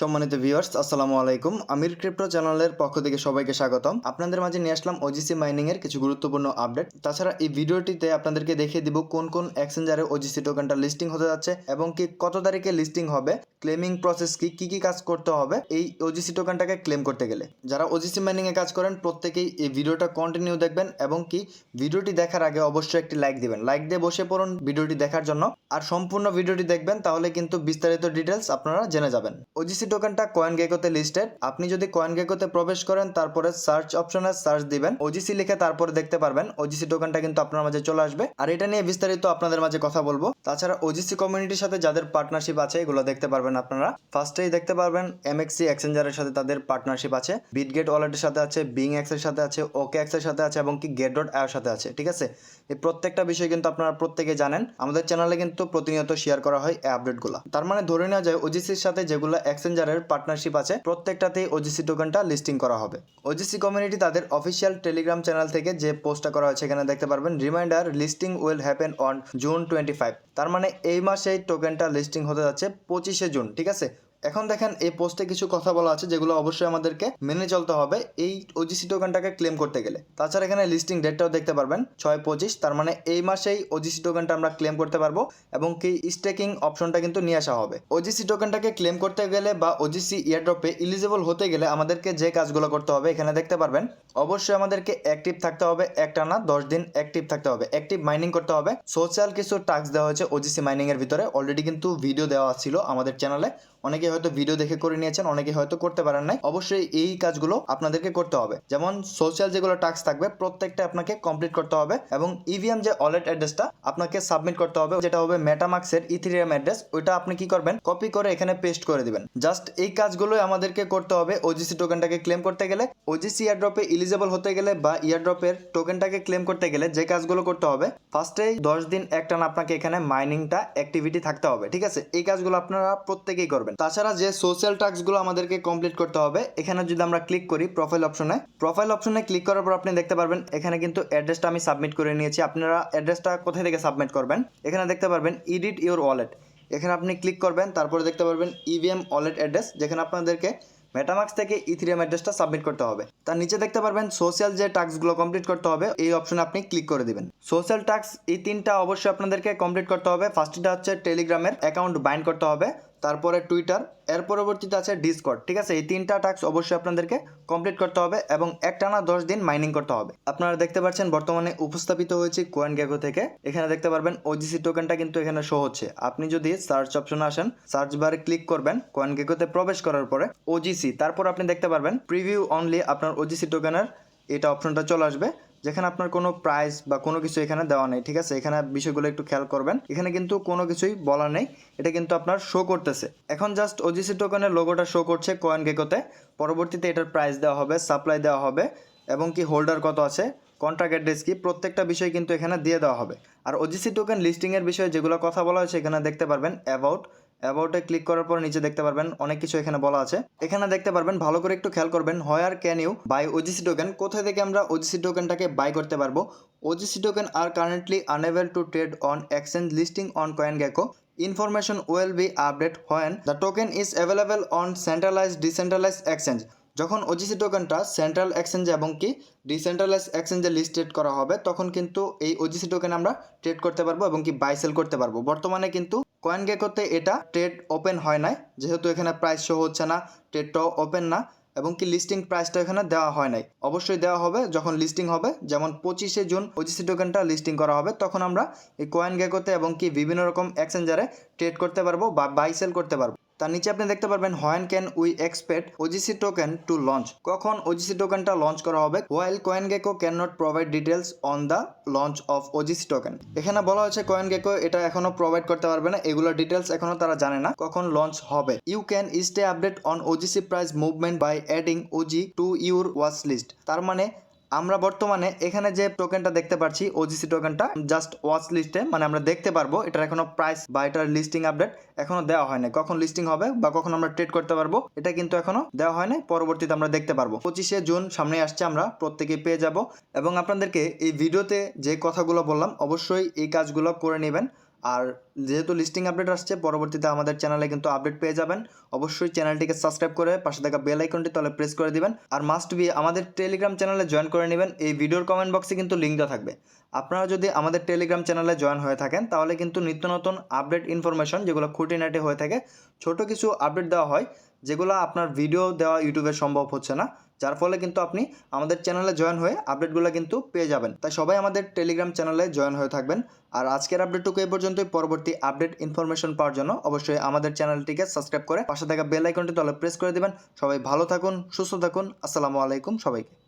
সম্মানিত ভিউয়ার্স আসসালামু আলাইকুম। আমির ক্রিপ্টো চ্যানেলের পক্ষ থেকে সবাইকে স্বাগতম। আপনাদের মাঝে নিয়ে আসলাম ওজিসি মাইনিং এর কিছু গুরুত্বপূর্ণ আপডেট তাছাড়া এই ভিডিওটিতে আপনাদেরকে দেখিয়ে দিব কোন কোন এক্সচেঞ্জারে ওজিসি টোকেনটা লিস্টিং হতে যাচ্ছে এবং কি কত তারিখে লিস্টিং হবে ক্লেমিং প্রসেস কি কি কি কাজ করতে হবে এই ওজিসি টোকেনটাকে ক্লেম করতে গেলে। যারা ওজিসি মাইনিং এ কাজ করেন, প্রত্যেকেই এই ভিডিওটা কন্টিনিউ দেখবেন এবং কি ভিডিওটি দেখার আগে অবশ্যই একটি লাইক দিবেন। লাইক দিয়ে বসে পড়ুন ভিডিওটি দেখার জন্য। আর সম্পূর্ণ ভিডিওটি দেখবেন, তাহলে কিন্তু বিস্তারিত ডিটেলস আপনারা জেনে যাবেন। ওজিসি টোকেনটা কয়েন গেকোতে লিস্টেড আপনি যদি কয়েন গেকোতে প্রবেশ করেন, তারপরে সার্চ অপশনে সার্চ দিবেন। ওজিসি লিখে তারপরে দেখতে পারবেন। ওজিসি টোকেনটা কিন্তু আপনার মাঝে চলে আসবে। আর এটা নিয়ে বিস্তারিত আপনাদের মাঝে কথা বলব। তাছাড়া ওজিসি কমিউনিটির সাথে যাদের পার্টনারশিপ আছে, এগুলো দেখতে পারবেন আপনারা। ফার্স্টেই দেখতে পারবেন এমএক্সি এক্সচেঞ্জারের সাথে তাদের পার্টনারশিপ আছে। বিটগেট ওয়ালেটের সাথে আছে বিং এক্সের সাথে আছে ওকে এক্সের সাথে আছে, এবং কি গেট ডট আয়ের সাথে আছে, ঠিক আছে? এই প্রত্যেকটা বিষয় কিন্তু আপনারা প্রত্যেকে জানেন। আমাদের চ্যানেলে কিন্তু প্রতিনিয়ত শেয়ার করা হয় এই আপডেটগুলো তার মানে ধরে নেওয়া যায় ওজিসির সাথে যেগুলো এক্সচেঞ্জারের পার্টনারশিপ আছে। প্রত্যেকটাতেই ওজিসি টোকেনটা লিস্টিং করা হবে। ওজিসি কমিউনিটি তাদের অফিসিয়াল টেলিগ্রাম চ্যানেল থেকে যে পোস্টটা করা হয়েছে এখানে দেখতে পারবেন। Reminder listing will happen on June twenty five তার মানে এই মাসে টোকেনটা লিস্টিং হতে যাচ্ছে পঁচিশে জুন ঠিক আছে? এখন দেখেন এই পোস্টে কিছু কথা বলা আছে যেগুলো অবশ্যই আমাদেরকে মেনে চলতে হবে এই ওজিসি টোকেনটাকে ক্লেম করতে গেলে। তাছাড়া এখানে লিস্টিং ডেটটাও দেখতে পারবেন, ছয় পঁচিশ, তার মানে এই মাসেই ওজিসি টোকেনটা আমরা ক্লেম করতে পারব এবং কি স্টেকিং অপশনটা কিন্তু নিয়ে আসা হবে। ওজিসি টোকেনটাকে ক্লেম করতে গেলে বা ওজিসি ইয়ারড্রপে ইলিজিবল হতে গেলে আমাদেরকে যে কাজগুলো করতে হবে এখানে দেখতে পারবেন, অবশ্যই আমাদেরকে অ্যাক্টিভ থাকতে হবে একটানা দশ দিন অ্যাক্টিভ থাকতে হবে। অ্যাক্টিভ মাইনিং করতে হবে। সোশ্যাল কিছু টাস্ক দেওয়া হয়েছে ওজিসি মাইনিং এর ভিতরে। অলরেডি কিন্তু ভিডিও দেওয়া ছিল আমাদের চ্যানেলে অনেকে হয়তো ভিডিও দেখে করে নিয়েছেন, অনেকে হয়তো করতে পারেন নাই। অবশ্যই এই কাজগুলো আপনাদেরকে করতে হবে। যেমন সোশ্যাল যেগুলো টাস্ক থাকবে, প্রত্যেকটা আপনাকে কমপ্লিট করতে হবে এবং ইভিএম যে ওয়ালেট অ্যাড্রেসটা আপনাকে সাবমিট করতে হবে, যেটা হবে মেটামাক্সের ইথিরিয়াম অ্যাড্রেস ওইটা আপনি কি করবেন? কপি করে এখানে পেস্ট করে দিবেন। জাস্ট এই কাজগুলোই আমাদেরকে করতে হবে ওজিসি টোকেনটাকে ক্লেম করতে গেলে। ওজিসি ইয়ারড্রপে ইলিজেবল হতে গেলে বা ইয়ারড্রপের টোকেনটাকে ক্লেম করতে গেলে যে কাজগুলো করতে হবে ফার্স্টে দশ দিন একটানা আপনাকে এখানে মাইনিংটা অ্যাক্টিভিটি থাকতে হবে, ঠিক আছে? এই কাজগুলো আপনারা প্রত্যেকেই করবেন। তাছাড়া যে সোশ্যাল টাস্কগুলো আমাদেরকে কমপ্লিট করতে হবে, এখানে যদি আমরা ক্লিক করি প্রোফাইল অপশনে প্রোফাইল অপশনে ক্লিক করার পর আপনি দেখতে পারবেন, এখানে কিন্তু অ্যাড্রেসটা আমি সাবমিট করে নিয়েছি। আপনারা অ্যাড্রেসটা কোথায় থেকে সাবমিট করবেন? এখানে দেখতে পারবেন ইডিট ইউর ওয়ালেট এখানে আপনি ক্লিক করবেন, তারপরে দেখতে পারবেন ইভিএম ওয়ালেট অ্যাড্রেস যেখানে আপনাদেরকে মেটামাক্স থেকে ইথিরিয়াম অ্যাড্রেসটা সাবমিট করতে হবে। তার নিচে দেখতে পারবেন সোশ্যাল যে টাস্কগুলো কমপ্লিট করতে হবে, এই অপশনে আপনি ক্লিক করে দিবেন। সোশ্যাল টাস্ক এই তিনটা অবশ্যই আপনাদেরকে কমপ্লিট করতে হবে। ফার্স্টটা হচ্ছে টেলিগ্রামের অ্যাকাউন্ট বাইন্ড করতে হবে। তারপরে টুইটার এর পরবর্তীতে আছে ডিসকর্ড ঠিক আছে? এই তিনটা টাস্ক অবশ্যই আপনাদেরকে কমপ্লিট করতে হবে এবং একটানা দশ দিন মাইনিং করতে হবে। আপনারা দেখতে পাচ্ছেন বর্তমানে উপস্থাপিত হয়েছে কোয়েন গ্যাগো থেকে। এখানে দেখতে পারবেন ওজিসি টোকেনটা কিন্তু এখানে শো হচ্ছে। আপনি যদি সার্চ অপশনে আসেন সার্চ বারে ক্লিক করবেন কোয়েন গ্যাগোতে প্রবেশ করার পরে ওজিসি তারপর আপনি দেখতে পারবেন প্রিভিউ অনলি আপনার ওজিসি টোকেনের এটা অপশনটা চলে আসবে। যেখানে আপনার কোনো প্রাইস বা কোনো কিছু এখানে দেওয়া নেই, ঠিক আছে? এখানে বিষয়গুলো একটু খেয়াল করবেন। এখানে কিন্তু কোনো কিছুই বলা নেই। এটা কিন্তু আপনার শো করতেছে। এখন জাস্ট ওজিসি টোকেনের লোগোটা শো করছে কয়েন গেকোতে পরবর্তীতে এটার প্রাইস দেওয়া হবে সাপ্লাই দেওয়া হবে, এবং কি হোল্ডার কত আছে? কন্ট্রাক্ট অ্যাড্রেস কি? প্রত্যেকটা বিষয় কিন্তু এখানে দিয়ে দেওয়া হবে। আর ওজিসি টোকেন লিস্টিংয়ের বিষয়ে যেগুলো কথা বলা হয়েছে, এখানে দেখতে পারবেন অ্যাবাউট অ্যাবাউটে ক্লিক করার পর নিচে দেখতে পারবেন অনেক কিছু এখানে বলা আছে। এখানে দেখতে পারবেন ভালো করে একটু খেয়াল করবেন where can you buy OGC token কোথায় থেকে আমরা ওজিসি টোকেনটাকে বাই করতে পারব? OGC token R currently unable to trade on exchange listing on CoinGecko information will be update when the token is available on centralize decentralize exchange যখন OGC টোকেনটা central এক্সচেঞ্জে এবং কি ডিসেন্ট্রালাইজ এক্সচেঞ্জে লিস্টেড করা হবে, তখন কিন্তু এই ওজিসি টোকেন আমরা ট্রেড করতে পারব এবং কি বাই সেল করতে পারব। বর্তমানে কিন্তু কয়েন গেকোতে এটা ট্রেড ওপেন হয় নাই, যেহেতু এখানে প্রাইস শো হচ্ছে না ট্রেডটাও ওপেন না, এবং কি লিস্টিং প্রাইসটা এখানে দেওয়া হয় নাই। অবশ্যই দেওয়া হবে, যখন লিস্টিং হবে, যেমন পঁচিশে জুন, পঁচিশে টোকেনটা লিস্টিং করা হবে, তখন আমরা এই কয়েন গেকোতে এবং কি বিভিন্ন রকম এক্সচেঞ্জারে ট্রেড করতে পারব বা বাই সেল করতে পারব। তার নিচে আপনি দেখতে পারবেন when can we expect OGC token to launch. কখন ওজিসি টোকেনটা লঞ্চ করা হবে? While CoinGecko can not provide details on the launch of OGC token. এখানে বলা হয়েছে কয়েন গেকো এটা এখনও প্রোভাইড করতে পারবে না, এগুলো ডিটেলস এখনও তারা জানে না কখন লঞ্চ হবে। You can stay update on OGC price movement by adding OG to your watch list. তার মানে আমরা বর্তমানে এখানে যে টোকেনটা দেখতে পাচ্ছি ওজিসি টোকেনটা জাস্ট ওয়াচ লিস্টে মানে আমরা দেখতে পারব, এটার এখনও প্রাইস বা এটার লিস্টিং আপডেট এখনও দেওয়া হয় না কখন লিস্টিং হবে বা কখন আমরা ট্রেড করতে পারব, এটা কিন্তু এখনও দেওয়া হয় না পরবর্তীতে আমরা দেখতে পারব। পঁচিশে জুন সামনে আসছে আমরা প্রত্যেকে পেয়ে যাব। এবং আপনাদেরকে এই ভিডিওতে যে কথাগুলো বললাম, অবশ্যই এই কাজগুলো করে নেবেন। আর যেহেতু লিস্টিং আপডেট আসছে, পরবর্তীতে আমাদের চ্যানেলে কিন্তু আপডেট পেয়ে যাবেন। অবশ্যই চ্যানেলটিকে সাবস্ক্রাইব করে পাশে থাকা বেল আইকনটি তলে প্রেস করে দিবেন। আর মাস্ট বি আমাদের টেলিগ্রাম চ্যানেলে জয়েন করে নেবেন। এই ভিডিওর কমেন্ট বক্সে কিন্তু লিঙ্ক দেওয়া থাকবে। আপনারা যদি আমাদের টেলিগ্রাম চ্যানেলে জয়েন হয়ে থাকেন, তাহলে কিন্তু নিত্য নতুন আপডেট ইনফরমেশন যেগুলো খুঁটিনাটি হয়ে থাকে, ছোট কিছু আপডেট দেওয়া হয়, যেগুলো আপনার ভিডিও দেওয়া ইউটিউবে সম্ভব হচ্ছে না। যার ফলে কিন্তু আপনি আমাদের চ্যানেলে জয়েন হয়ে আপডেটগুলো কিন্তু পেয়ে যাবেন। তাই সবাই আমাদের টেলিগ্রাম চ্যানেলে জয়েন হয়ে থাকবেন। আর আজকের আপডেটটুকু এ পর্যন্তই। পরবর্তী আপডেট ইনফরমেশন পাওয়ার জন্য অবশ্যই আমাদের চ্যানেলটিকে সাবস্ক্রাইব করে পাশে থাকা বেল আইকনটি তলে প্রেস করে দেবেন। সবাই ভালো থাকুন, সুস্থ থাকুন। আসসালামু আলাইকুম সবাইকে।